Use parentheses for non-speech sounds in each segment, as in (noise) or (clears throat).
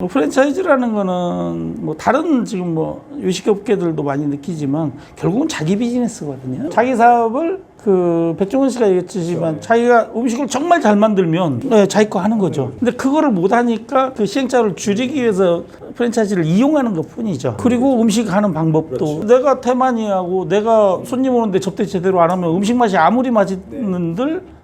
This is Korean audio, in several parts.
뭐 프랜차이즈라는 거는 뭐 다른 지금 뭐 요식업계들도 많이 느끼지만 결국은 자기 비즈니스거든요. 자기 사업을 그 백종원 씨가 얘기했지만 자기가 음식을 정말 잘 만들면 네, 자기 거 하는 거죠. 근데 그거를 못 하니까 그 시행자를 줄이기 위해서 프랜차이즈를 이용하는 것 뿐이죠. 그리고 음식 하는 방법도 내가 태만이하고 내가 손님 오는데 접대 제대로 안 하면 음식 맛이 아무리 맛있는들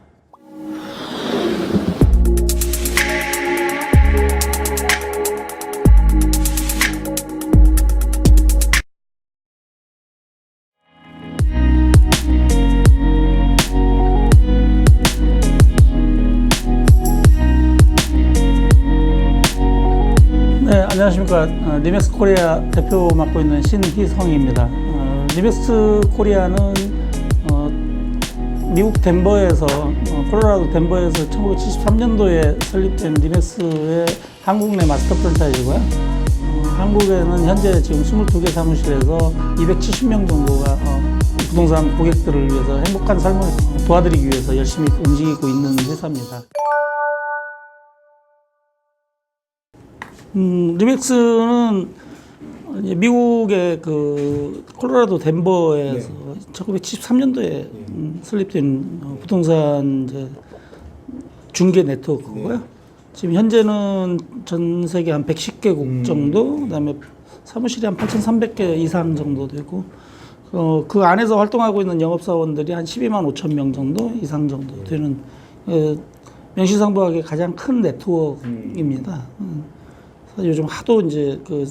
안녕하십니까. 어, 리맥스 코리아 대표 맡고 있는 신희성입니다. 어, 리맥스 코리아는 어, 미국 덴버에서 어, 콜로라도 덴버에서 1973년도에 설립된 리맥스의 한국 내 마스터 프랜차이즈고요. 어, 한국에는 현재 지금 22개 사무실에서 270명 정도가 어, 부동산 고객들을 위해서 행복한 삶을 도와드리기 위해서 열심히 움직이고 있는 회사입니다. 음, 리맥스는 미국의 그 콜로라도 덴버에서 1973년도에 음, 설립된 어, 부동산 이제 중개 네트워크고요. 지금 현재는 전 세계 한 110개국 정도, 그다음에 사무실이 한 8,300개 이상 정도 되고, 어, 그 안에서 활동하고 있는 영업사원들이 한 12만 5천 명 정도 이상 정도 되는 어, 명실상부하게 가장 큰 네트워크입니다. 음. 요즘 하도 이제 그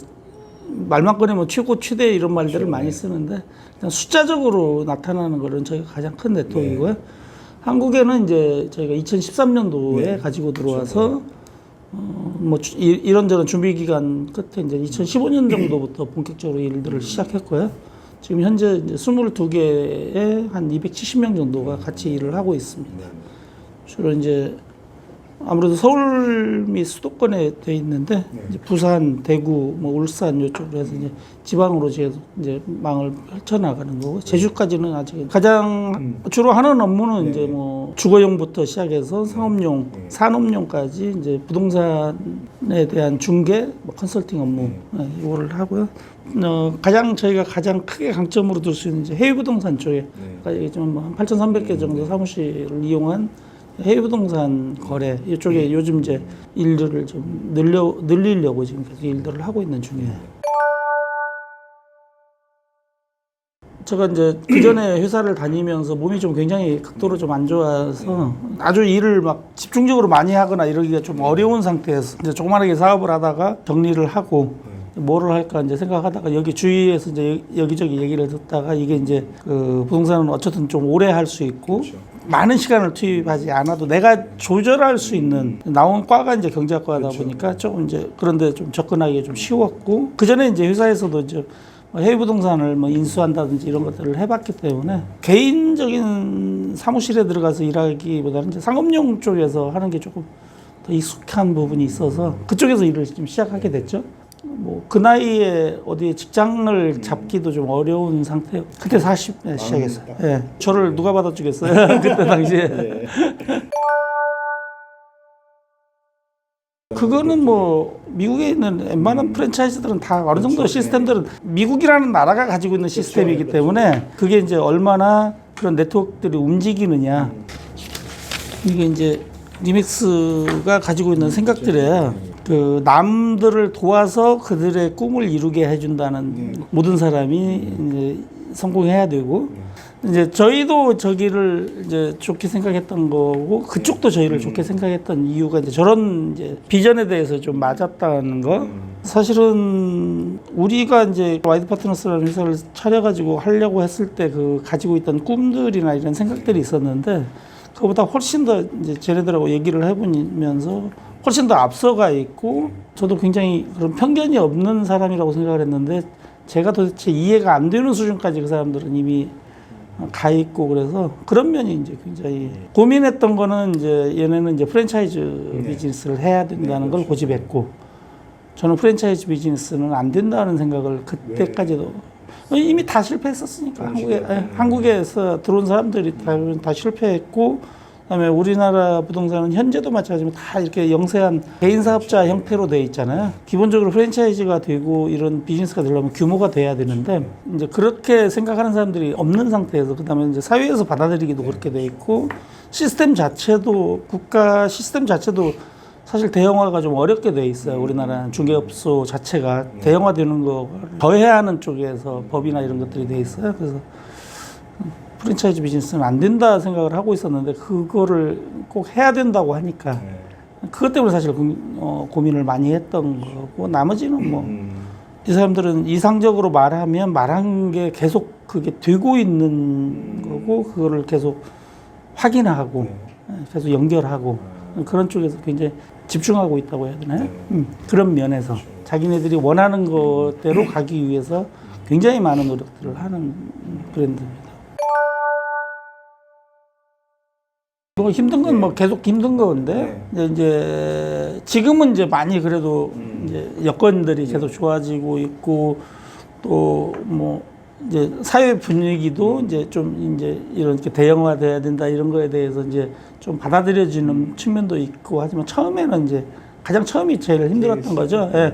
말만 꺼내면 최고 최대 이런 말들을 많이 쓰는데 일단 숫자적으로 나타나는 거는 저희가 가장 큰 네트워크이고요. 한국에는 이제 저희가 2013년도에 가지고 들어와서 어, 뭐 주- 이- 이런저런 준비 기간 끝에 이제 2015년 정도부터 본격적으로 일들을 시작했고요. 지금 현재 이제 22개에 한 270명 정도가 같이 일을 하고 있습니다. 주로 이제 아무래도 서울 및 수도권에 돼 있는데 이제 부산, 대구, 뭐 울산 이쪽으로 해서 이제 지방으로 계속 이제 망을 펼쳐 나가는 거고 제주까지는 아직 가장 주로 하는 업무는 이제 뭐 주거용부터 시작해서 상업용, 산업용까지 이제 부동산에 대한 중개, 뭐 컨설팅 업무 네, 이거를 하고요. 어, 가장 저희가 가장 크게 강점으로 둘 수 있는 이제 해외 부동산 쪽에 아까 얘기했지만 뭐한 8,300개 정도 사무실을 이용한 해외 부동산 거래 이쪽에 요즘 이제 일들을 좀 늘려 늘리려고 지금 계속 일들을 하고 있는 중이에요. 제가 이제 그 전에 (clears throat) 회사를 다니면서 몸이 좀 굉장히 극도로 좀 안 좋아서 아주 일을 막 집중적으로 많이 하거나 이러기가 좀 어려운 상태에서 이제 조그만하게 사업을 하다가 정리를 하고 뭐를 할까 이제 생각하다가 여기 주위에서 이제 여기저기 얘기를 듣다가 이게 이제 그 부동산은 어쨌든 좀 오래 할 수 있고 많은 시간을 투입하지 않아도 내가 조절할 수 있는 나온 과가 이제 경제학과다 보니까 조금 이제 그런데 좀 접근하기가 좀 쉬웠고 그 전에 이제 회사에서도 이제 해외 부동산을 뭐 인수한다든지 이런 것들을 해봤기 때문에 개인적인 사무실에 들어가서 일하기보다는 이제 상업용 쪽에서 하는 게 조금 더 익숙한 부분이 있어서 그쪽에서 일을 좀 시작하게 됐죠. 뭐 그 나이에 어디에 직장을 잡기도 좀 어려운 상태. 그때 40에 시작했어요. 예. 저를 누가 받아주겠어요? (laughs) 그때 당시에. (laughs) 그거는 뭐 미국에 있는 웬만한 프랜차이즈들은 다 어느 정도 시스템들은 미국이라는 나라가 가지고 있는 시스템이기 때문에 그게 이제 얼마나 그런 네트워크들이 움직이느냐 이게 이제 리믹스가 가지고 있는 생각들이에요. 그 남들을 도와서 그들의 꿈을 이루게 해준다는 모든 사람이 이제 성공해야 되고 이제 저희도 저기를 이제 좋게 생각했던 거고 그쪽도 저희를 좋게 생각했던 이유가 이제 저런 이제 비전에 대해서 좀 맞았다는 거. 사실은 우리가 이제 와이드 파트너스라는 회사를 차려가지고 하려고 했을 때 그 가지고 있던 꿈들이나 이런 생각들이 있었는데 그보다 훨씬 더 이제 쟤네들하고 얘기를 해보면서 훨씬 더 앞서가 있고 저도 굉장히 그런 편견이 없는 사람이라고 생각을 했는데 제가 도대체 이해가 안 되는 수준까지 그 사람들은 이미 가 있고 그래서 그런 면이 이제 굉장히 고민했던 거는 이제 얘네는 이제 프랜차이즈 비즈니스를 해야 된다는 걸 고집했고 저는 프랜차이즈 비즈니스는 안 된다는 생각을 그때까지도 이미 다 실패했었으니까 한국에 예, 한국에서 들어온 사람들이 다, 다 실패했고 그다음에 우리나라 부동산은 현재도 마찬가지지만 다 이렇게 영세한 개인 사업자 형태로 돼 있잖아요. 기본적으로 프랜차이즈가 되고 이런 비즈니스가 되려면 규모가 돼야 되는데 이제 그렇게 생각하는 사람들이 없는 상태에서 그다음에 이제 사회에서 받아들이기도 그렇게 돼 있고 시스템 자체도 국가 시스템 자체도 사실 대형화가 좀 어렵게 돼 있어요. 우리나라 중개업소 자체가 대형화되는 거 더해야 하는 쪽에서 법이나 이런 것들이 돼 있어요. 그래서 프랜차이즈 비즈니스는 안 된다 생각을 하고 있었는데 그거를 꼭 해야 된다고 하니까 네. 그것 때문에 사실 고, 어, 고민을 많이 했던 거고 나머지는 뭐이 음. 사람들은 이상적으로 말하면 말한 게 계속 그게 되고 있는 거고 그거를 계속 확인하고 네. 계속 연결하고 그런 쪽에서 굉장히 집중하고 있다고 해야 되나요? 네. 음, 그런 면에서 자기네들이 원하는 것대로 가기 위해서 굉장히 많은 노력들을 하는 브랜드입니다. 뭐 힘든 건 뭐 계속 힘든 건데 이제, 이제 지금은 이제 많이 그래도 음. 이제 여건들이 계속 좋아지고 있고 또 뭐 이제 사회 분위기도 이제 좀 이제 이렇게 대형화돼야 된다 이런 거에 대해서 이제 좀 받아들여지는 측면도 있고 하지만 처음에는 이제 가장 처음이 제일 힘들었던 거죠. 예.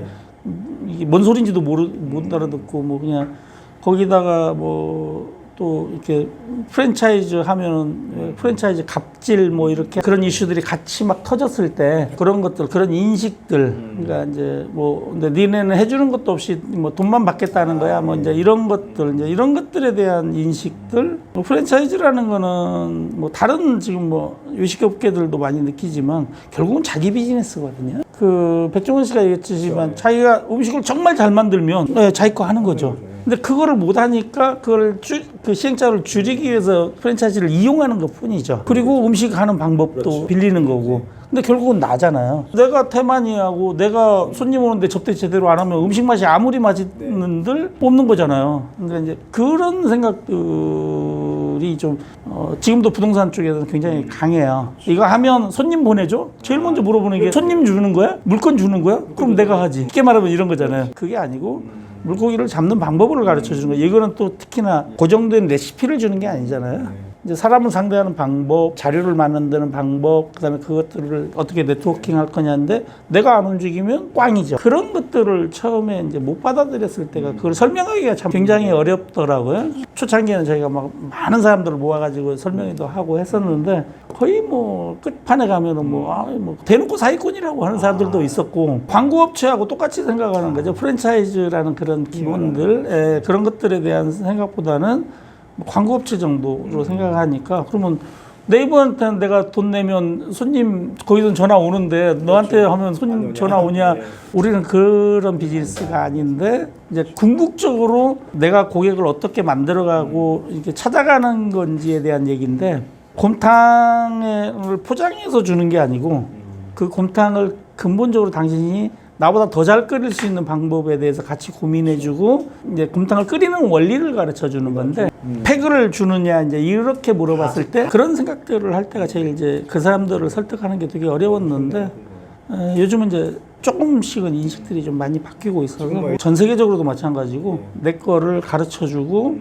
이게 뭔 소린지도 모르 못 알아듣고 뭐 그냥 거기다가 뭐 또 이렇게 프랜차이즈 하면은 프랜차이즈 갑질 뭐 이렇게 그런 이슈들이 같이 막 터졌을 때 그런 것들 그런 인식들 그러니까 이제 뭐 근데 니네는 해주는 것도 없이 뭐 돈만 받겠다는 거야. 뭐 이제 이런 것들 이제 이런 것들에 대한 인식들. 뭐 프랜차이즈라는 거는 뭐 다른 지금 뭐 요식업계들도 많이 느끼지만 결국은 자기 비즈니스거든요. 그 백종원 씨가 얘기했지만 자기가 음식을 정말 잘 만들면 네, 자기 거 하는 거죠. 근데 그거를 못 하니까 그걸 줄, 그 시행자를 줄이기 위해서 프랜차이즈를 이용하는 것 뿐이죠. 그리고 음식 하는 방법도 빌리는 거고. 근데 결국은 나잖아요. 내가 태만이하고 내가 손님 오는데 접대 제대로 안 하면 음식 맛이 아무리 맛있는들 뽑는 거잖아요. 그러니까 이제 그런 생각들이 좀 어, 지금도 부동산 쪽에서는 굉장히 강해요. 이거 하면 손님 보내줘? 제일 먼저 물어보는 게 손님 주는 거야? 물건 주는 거야? 그럼 내가 하지. 쉽게 말하면 이런 거잖아요. 그게 아니고 물고기를 잡는 방법을 가르쳐 주는 거예요. 이거는 또 특히나 고정된 레시피를 주는 게 아니잖아요. 이제 사람을 상대하는 방법, 자료를 만드는 방법, 그다음에 그것들을 어떻게 네트워킹 할 거냐인데 내가 안 움직이면 꽝이죠. 그런 것들을 처음에 이제 못 받아들였을 때가 그걸 설명하기가 참 굉장히 어렵더라고요. 초창기에는 저희가 막 많은 사람들을 모아가지고 설명회도 하고 했었는데 거의 뭐 끝판에 가면은 뭐, 아, 뭐 대놓고 사기꾼이라고 하는 사람들도 있었고 광고업체하고 똑같이 생각하는 거죠. 프랜차이즈라는 그런 기본들, 예, 그런 것들에 대한 생각보다는 뭐 광고업체 정도로 생각하니까 그러면 네이버한테는 내가 돈 내면 손님 거기서 전화 오는데 너한테 하면 손님 전화 오냐? 우리는 그런 비즈니스가 아닌데 이제 궁극적으로 내가 고객을 어떻게 만들어가고 이렇게 찾아가는 건지에 대한 얘기인데 곰탕을 포장해서 주는 게 아니고 그 곰탕을 근본적으로 당신이 나보다 더 잘 끓일 수 있는 방법에 대해서 같이 고민해주고 이제 곰탕을 끓이는 원리를 가르쳐 주는 건데 팩을 주느냐 이제 이렇게 물어봤을 때 그런 생각들을 할 때가 제일 이제 그 사람들을 설득하는 게 되게 어려웠는데 에, 요즘은 이제 조금씩은 인식들이 좀 많이 바뀌고 있어서 뭐전 세계적으로도 마찬가지고 내 거를 가르쳐 주고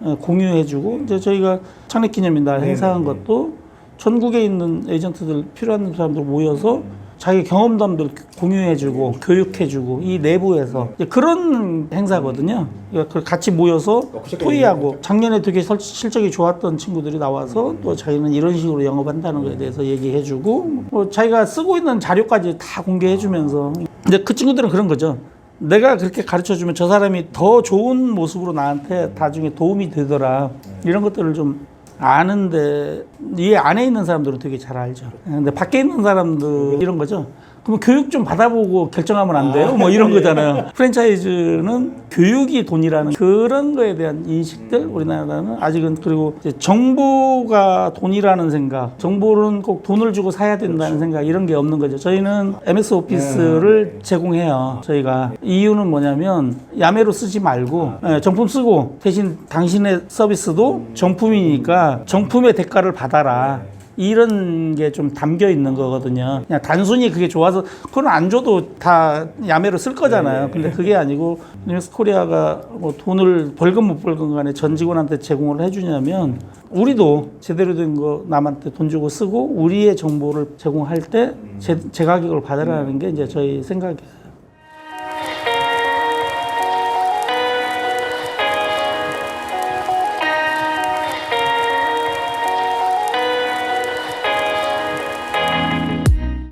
어, 공유해주고 이제 저희가 창립 기념일 날 행사한 것도 전국에 있는 에이전트들 필요한 사람들 모여서 자기 경험담들 공유해주고 교육해주고 이 내부에서 그런 행사거든요. 그러니까 같이 모여서 토의하고 작년에 되게 설- 실적이 좋았던 친구들이 나와서 또 자기는 이런 식으로 영업한다는 거에 대해서 얘기해주고 뭐 자기가 쓰고 있는 자료까지 다 공개해주면서 이제 그 친구들은 그런 거죠. 내가 그렇게 가르쳐 주면 저 사람이 더 좋은 모습으로 나한테 나중에 도움이 되더라. 이런 것들을 좀 아는데 이 안에 있는 사람들은 되게 잘 알죠. 근데 밖에 있는 사람들 이런 거죠. 그럼 교육 좀 받아보고 결정하면 안 돼요? 뭐 이런 거잖아요. 프랜차이즈는 교육이 돈이라는 그런 거에 대한 인식들 우리나라는 아직은 그리고 이제 정보가 돈이라는 생각, 정보는 꼭 돈을 주고 사야 된다는 생각 이런 게 없는 거죠. 저희는 MS 오피스를 제공해요. 저희가 이유는 뭐냐면 야매로 쓰지 말고 예, 정품 쓰고 대신 당신의 서비스도 정품이니까 정품의 대가를 받아라. 이런 게 좀 담겨 있는 거거든요. 그냥 단순히 그게 좋아서 그건 안 줘도 다 야매로 쓸 거잖아요. 근데 그게 아니고 유네스 코리아가 뭐 돈을 벌건 못 벌건 간에 전 직원한테 제공을 해주냐면 우리도 제대로 된 거 남한테 돈 주고 쓰고 우리의 정보를 제공할 때 제, 제 가격을 받으라는 게 이제 저희 생각이에요.